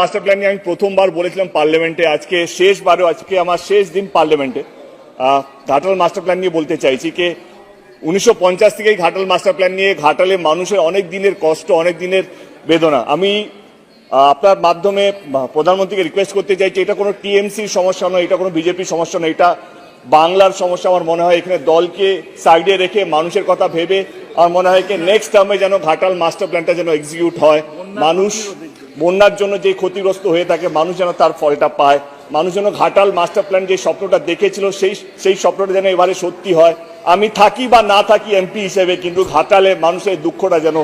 Master plan নিয়ে আমি প্রথমবার বলেছিলাম পার্লামেন্টে আজকে শেষবারও আজকে আমার শেষ দিন পার্লামেন্টে। ঘাটাল মাস্টার প্ল্যান নিয়ে বলতে চাইছি যে উনিশশো পঞ্চাশ থেকেই ঘাটাল মাস্টার প্ল্যান নিয়ে ঘাটালে মানুষের অনেক দিনের কষ্ট অনেক দিনের বেদনা। আমি আপনার মাধ্যমে প্রধানমন্ত্রীকে রিকোয়েস্ট করতে চাইছি এটা কোনো টিএমসির সমস্যা নয় এটা কোনো বিজেপির সমস্যা নয় এটা বাংলার সমস্যা আমার মনে হয় এখানে দলকে সাইডে রেখে মানুষের কথা ভেবে আমার মনে হয় কি নেক্সট টার্মে যেন ঘাটাল মাস্টার প্ল্যানটা যেন এক্সিকিউট হয়। মানুষ বন্যার জন্য যে ক্ষতিগ্রস্ত হয়ে থাকে, মানুষ যেন তার ফলটা পায়। মানুষ যেন ঘাটাল মাস্টার প্ল্যান যে স্বপ্নটা দেখেছিল, সেই সেই স্বপ্নটা যেন এবারে সত্যি হয়। আমি থাকি বা না থাকি এমপি হিসেবে, কিন্তু ঘাটালে মানুষের দুঃখটা যেন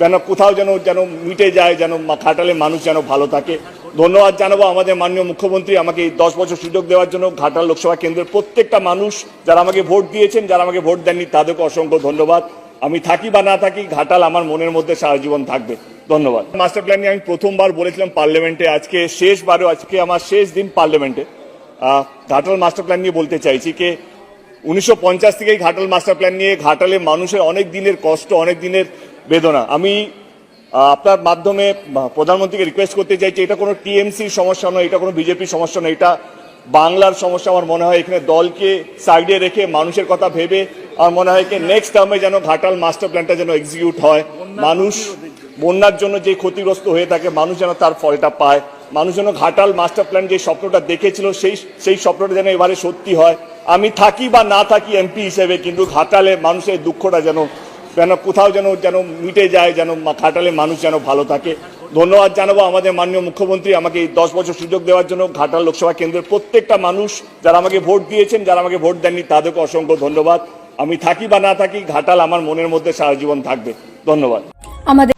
যেন কোথাও যেন যেন মিটে যায়, যেন ঘাটালে মানুষ যেন ভালো থাকে। ধন্যবাদ জানাব আমাদের মাননীয় মুখ্যমন্ত্রী, আমাকে এই দশ বছর সুযোগ দেওয়ার জন্য। ঘাটাল লোকসভা কেন্দ্রের প্রত্যেকটা মানুষ যারা আমাকে ভোট দিয়েছেন, যারা আমাকে ভোট দেননি, তাদেরকে অসংখ্য ধন্যবাদ। আমি থাকি বা না থাকি, ঘাটাল আমার মনের মধ্যে সারা জীবন থাকবে। ধন্যবাদ। মাস্টার প্ল্যান নিয়ে আমি প্রথমবার বলেছিলাম পার্লামেন্টে আজকে শেষবারও, আজকে আমার শেষ দিন পার্লামেন্টে ঘাটাল মাস্টার প্ল্যান নিয়ে বলতে চাইছি যে উনিশশো থেকেই ঘাটাল মাস্টার প্ল্যান নিয়ে ঘাটালে মানুষের অনেক দিনের কষ্ট, অনেক দিনের বেদনা। আমি আপনার মাধ্যমে প্রধানমন্ত্রীকে রিকোয়েস্ট করতে চাইছি, এটা কোনো টিএমসির সমস্যা নয়, এটা কোনো বিজেপির সমস্যা নয়, এটা বাংলার সমস্যা আমার মনে হয়। এখানে দলকে সাইডে রেখে মানুষের কথা ভেবে আমার মনে হয় কি নেক্সট টার্মে যেন ঘাটাল মাস্টার প্ল্যানটা যেন এক্সিকিউট হয়। মানুষ বন্যার জন্য যে ক্ষতিগ্রস্ত হয়ে থাকে মানুষ যেন তার ফলটা পায়। মানুষ যেন ঘাটাল মাস্টার প্ল্যান যে স্বপ্নটা দেখেছিল সেই সেই স্বপ্নটা যেন এবারে সত্যি হয়। আমি থাকি বা না থাকি এমপি হিসেবে কিন্তু ঘাটালে মানুষের দুঃখটা যেন যেন কোথাও যেন যেন মিটে যায় যেন ঘাটালে মানুষ যেন ভালো থাকে। ধন্যবাদ জানাব আমাদের মাননীয় মুখ্যমন্ত্রী আমাকে এই দশ বছর সুযোগ দেওয়ার জন্য ঘাটাল লোকসভা কেন্দ্রের প্রত্যেকটা মানুষ যারা আমাকে ভোট দিয়েছেন যারা আমাকে ভোট দেননি তাদেরকে অসংখ্য ধন্যবাদ। আমি থাকি বা না থাকি ঘাটাল আমার মনের মধ্যে সারা জীবন থাকবে। ধন্যবাদ। আমাদের